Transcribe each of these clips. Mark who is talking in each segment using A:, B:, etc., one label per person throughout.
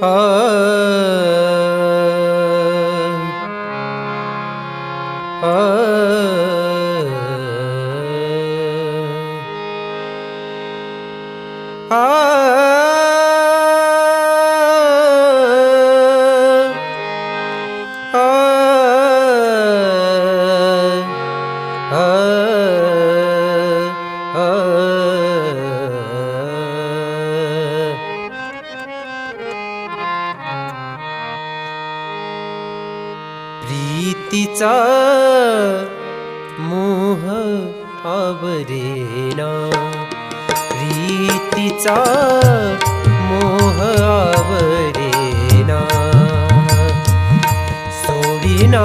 A: 啊。तिचा मोह आवरेना प्रीतीचा मोह आवरेना सोडिना सोडिना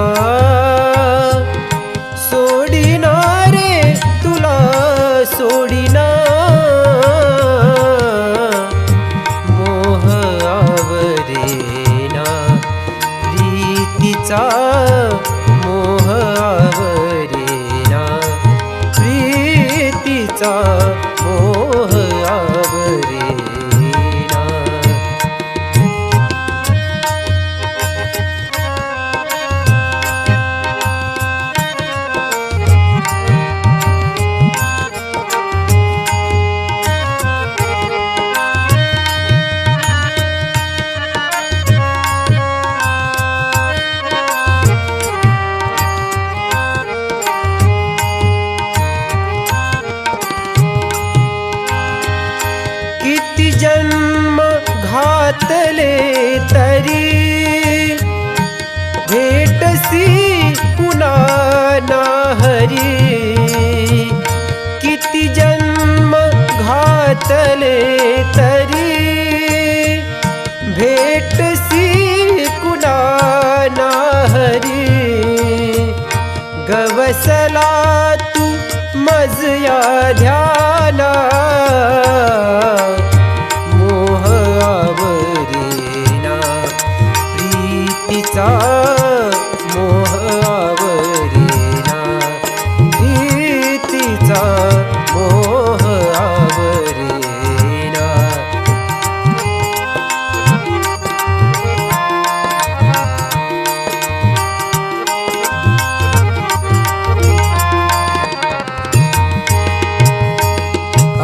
A: प्रीतीचा जन्म घातले तरी। भेटसी पुन्हा ना हरी। किती जन्म घातले तरी। भेटसी कुणा ना हरी। गवसला तू मजया ध्या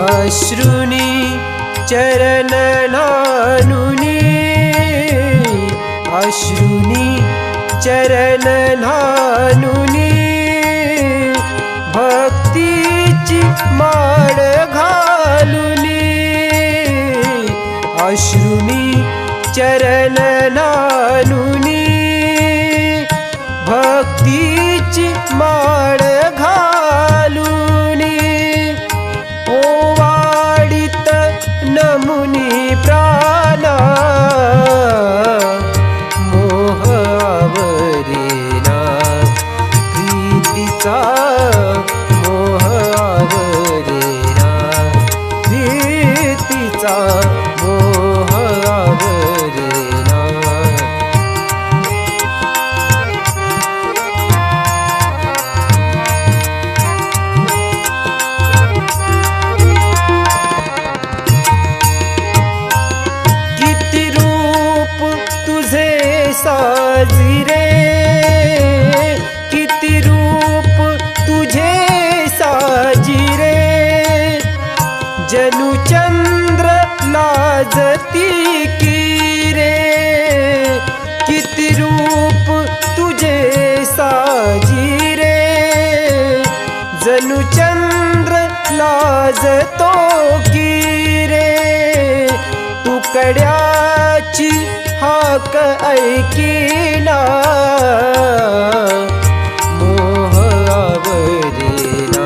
A: अश्रुनी चरणनानुनी अश्रुनी चरणनानुनी भक्तीची माळ घालुनी। अश्रुनी चरणनानुनी प्रीतीचा मोह आवरेना। किती रूप तुझे साजिरे। किती रूप तुझे साजिरे। जनु गड्याची हाक ऐकिना मोह आवरिना